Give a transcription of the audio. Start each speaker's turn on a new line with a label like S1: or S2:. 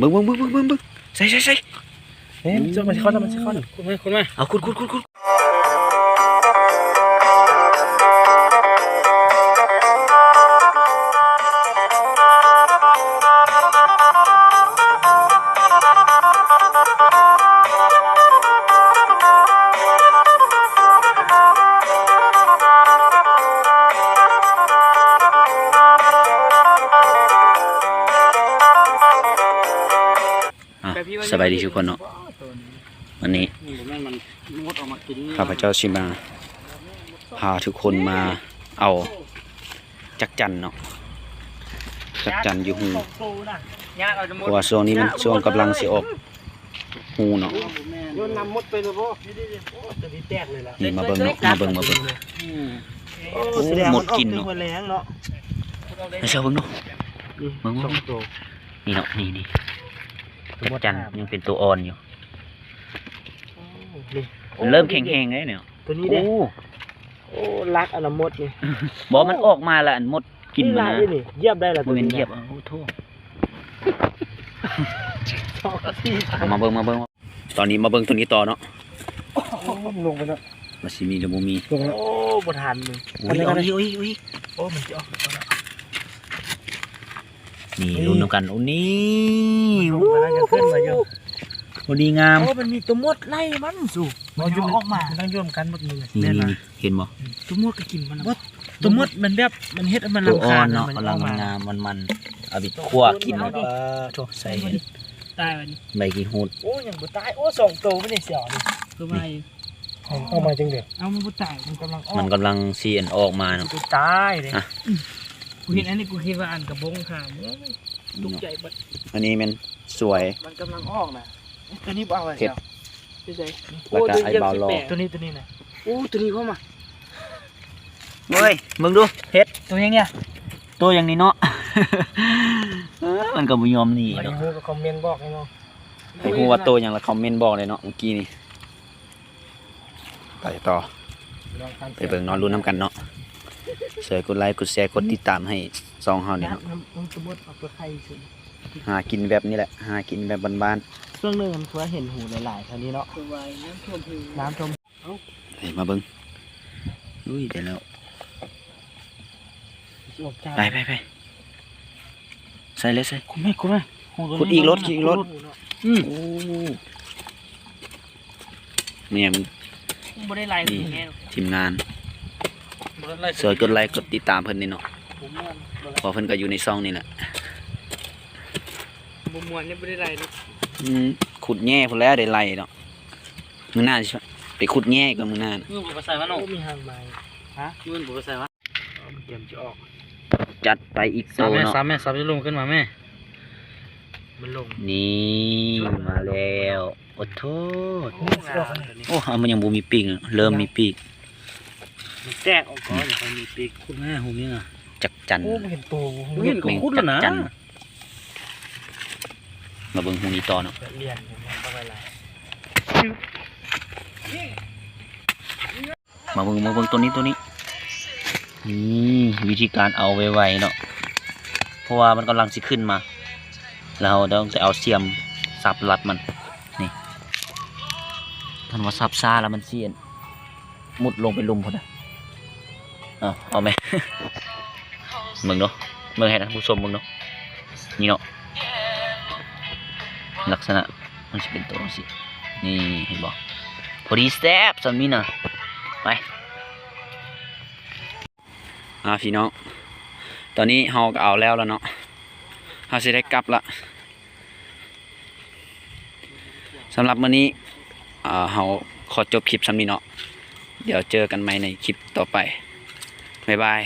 S1: มึงมึงมึงมึงมึงใส่ใส่ใส่
S2: เฮ้ยมันจะมันจะเข้ามันจะเข้า
S3: คุณมาคุณมา
S1: เอาขุดขุดขุดขุด สบายดีทุกคนเนาะวันนี้
S3: นี่แม่นมันงดออกมากินนี่
S1: ข้าพเจ้าชิมา พาทุกคนมาเอาจักจันเนาะจักจันอยู่หู
S3: ญาติเอาจะหม
S1: เพ
S3: ด
S1: ราะว่าช่วงนี้มันช่วงกำลังสิออกหูเนาะ
S2: โยนน้ำมดไปเลยพ่อจะมีแตกเลยล่ะ
S1: นี่มาเบิ่งเนาะมาเบิ่งมาเบิ่ง
S3: อืม
S2: โอ้แสดง
S1: หม
S2: มั
S1: ด
S2: นออก
S1: กิน
S2: ถึง
S1: เนาะ
S2: วันแรงเนาะ
S1: ไม่ใช่เบิ่งเนาะเบิ่ง
S2: สองตัว
S1: นี่เนาะนี่นี่ จักจันยังเป็นตัวอ่อนอยู่
S2: นี่
S1: มันเริ่มแข็งๆเลยเนี่ย
S2: ตัวนี้
S1: โอ้
S2: เด้โอ้รักอันละมดนี่
S1: บอกมันออกมาแล้วอันหมดกินมัน
S2: ลาย
S1: นะ
S2: ด้วยนี่เยียบได้ละ
S1: บ่แม่นเหยียบเอาโอ้โทษ
S2: สองนาที
S1: เอามาเบิ่งมาเบิ่งตอนนี้มาเบิ่งตัวนี้ต่อเนาะ
S2: ลงไปแล้ว
S1: ว่าสิมีหรือบ่มี
S2: ลงแล้วโอ้บ่ทันเลย
S1: อุ้ยเอาอีกอุ้ยอุ้ย
S2: โอ้มันจะออก
S1: นี่รุ่นนำกันโอ้นี่
S2: ลงไปแล้วจะขึ้นมาเยอะ
S1: โอ้ดีงาม
S2: โอ้มันมีตัวมดไล่มันสู่มันจะออกมามันต้องโยมกันหมดมือ
S1: นี่
S2: แน่น
S1: นี่
S2: อน
S1: นี่เห็นบ่
S2: ตัวมดก็กินมันมดตัวมดมันแบบมันเฮ็ดให้มัน
S1: ตัว
S2: รำ
S1: อ่อ
S2: คาญ
S1: นเนาะ
S2: มั
S1: กำลัง
S2: ออก
S1: งามมันมันๆเอาไปคั่วกินแล้วก็โถใส่
S3: ตายวันนี้
S1: ใบกีฮูด
S2: โอ้ยังบ่ตายโอ้สองตัวไม่ได้เสียวนี่
S3: คือมา
S2: ออกมาจังเด็กเอามันบ่ตายมันกำลังออก
S1: มันกำลังเสียนออกมาเนาะ
S2: กูตายเลย
S1: อะ
S3: กู เห็นอันนี้กูคิดว่าอันกระบงขามตกใจบัด
S1: อันนี้มันสวย
S2: มันกำลังออกนะตัวนี้บ่เอาไว้
S1: เห็ด
S2: พี่ใจ
S1: แล้วก็ไอ้เบาลอ
S2: ตัวนี้ตัวนี้นะโอ้ตัวนี้เข้ามา
S1: เฮ้ยมึงดูเฮ็ด
S2: ตัวยังเนี่ย
S1: ตัวอย่างนี้เนาะเออมันก็บ่ยอมหนี่
S2: วันนี้
S1: เนาะ
S2: ฮู้ก็คอมเมนต์บอกให้น้อง
S1: ให้ฮู้ว่าตัวอย่างละคอมเมนต์บอกเลยเนาะเมื่อกี้นี่ไปต่อ
S2: ลองทำ
S1: ไปเบิ่งนอนรุ่นน้ำกันเนาะ เสยกดไลค์กดแชร์กดติดตามให้ซองเฮาเนี่ยเนาะ
S2: น้ำน้ำสมมุติเอาไปไข่สิ
S1: หากินแบบนี้แหละ หากินแบบบ้าน
S2: ช่วงหนึงมันเพื่อเห็นหูหลายๆคราวนี้เนาะ
S3: คือวายน้ำท่วมหู
S2: น้ำท่วม
S1: ๆไปมาเบิ่งอุ้ยเดี๋ยวแล้ว
S2: ออกจาก
S1: ไปไปไปใส่เลยใส่
S2: คุณแม่คุณแม่
S1: ขุดอีกรถขุดอีกรถ
S2: อืม
S1: โอ้เนี่ยมัน
S3: บ่ได้ไล่กูแน่
S1: ทีมงาน
S3: บ่ได้ไล่
S1: เสยกดไลค์กดติดตามเพิ่นนี่เนาะ
S3: ผมม่วน
S1: เพอเพิ่นก็อยู่ในซองนี่แหละ
S3: บ่ม่วนนี่บ่ได้ไล่เนาะ
S1: อืมขุดแง่พุ่นแล้วได้ไล่เนาะมื้อหน้าสิไปขุดแง่ก่อนมื้อหน้าน่ะ
S3: มึงบ่ไปใส่มัน
S2: โอ้
S3: เนาะ
S2: มีหางไม้
S3: ฮะมึงบ่ไปใส่มัน
S2: เอามันเตรียมจะออก
S1: จัดไปอีกโต
S3: สามแม่
S1: เนาะ
S3: สามแม่สามจะลงขึ้นมาแม่
S2: มันลง
S1: นี่มาแล้วโอ้โทษ
S2: นี่สิออกอันนี้
S1: โอ้เอามันยังบ่มีปีกเนอะเริ่มมีปีก
S2: มันแตกออกก่อนอย่าค่อยมีปีก
S3: คุณแม่หูนี่น่ะ
S1: จักจัน
S2: โอ้มันเห็นตัว
S3: เห็น
S1: แม่ง
S3: ขุดแล้วนะ
S1: จักจันมาเบิ่งหูนี้ต่อเนาะ
S2: เรียนมันต้องไปหลาย
S1: มาเบิ่งมาเบิ่งตัวนี้ตัวนี้นี่วิธีการเอาไวๆเนาะเพราะว่ามันกำลังสิขึ้นมาแล้วเราต้องจะเอาเสียมสับรัดมันนี่ท่านว่าสับซ่าแล้วมันเสียนมุดลงไปลุมพอนะ เอาเอาไหมมึงเนาะมึงให้นะผู้ชมมึงเนาะนี่เนาะลักษณะมันจะเป็นตัวสินี่เห็นบอกพอดีแซ่บสำนี้นะไปอ่าพี่น้องตอนนี้เฮาก็เอาแล้วแล้วเนาะเฮาสิได้กลับละสำหรับมื้อนี้อ่าเฮาขอจบคลิปสำนี้เนาะเดี๋ยวเจอกันใหม่ในคลิปต่อไป บ๊ายบาย